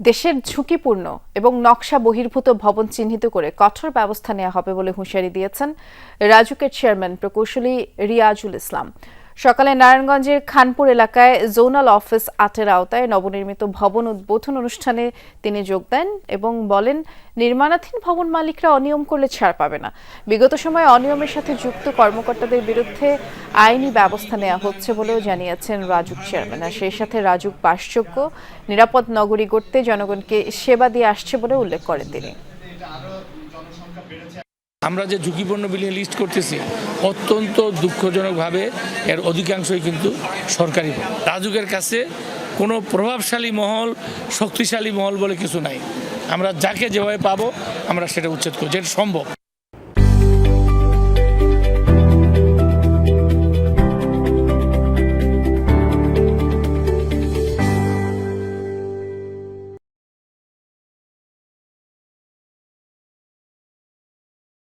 দেশের ঝুঁকিপূর্ণ এবং নকশা বহির্ভূত ভবন চিহ্নিত করে কঠোর ব্যবস্থা নেওয়া হবে বলে হুঁশিয়ারি দিয়েছেন রাজুকের চেয়ারম্যান প্রকৌশলী রিয়াজুল ইসলাম। সকালে নারায়ণগঞ্জের খানপুর এলাকায় জোনাল অফিস আটের আওতায় নবনির্মিত ভবন উদ্বোধন অনুষ্ঠানে তিনি যোগ দেন এবং বলেন, নির্মাণাধীন ভবন মালিকরা অনিয়ম করলে ছাড় পাবে না। বিগত সময়ে অনিয়মের সাথে যুক্ত কর্মকর্তাদের বিরুদ্ধে আইনি ব্যবস্থা নেওয়া হচ্ছে বলেও জানিয়েছেন রাজুক চেয়ারম্যান। আর সেই সাথে রাজুক বাসযোগ্য, নিরাপদ নগরী গড়তে জনগণকে সেবা দিয়ে আসছে বলে উল্লেখ করেন তিনি। আমরা যে ঝুঁকিপূর্ণ বিল্ডিং লিস্ট করতেছি, অত্যন্ত দুঃখজনকভাবে এর অধিকাংশই কিন্তু সরকারি রাজুকের কাছে কোনো প্রভাবশালী মহল, শক্তিশালী মহল বলে কিছু নাই। আমরা যাকে যেভাবে পাবো, আমরা সেটা উচ্ছেদ করি যেটা সম্ভব।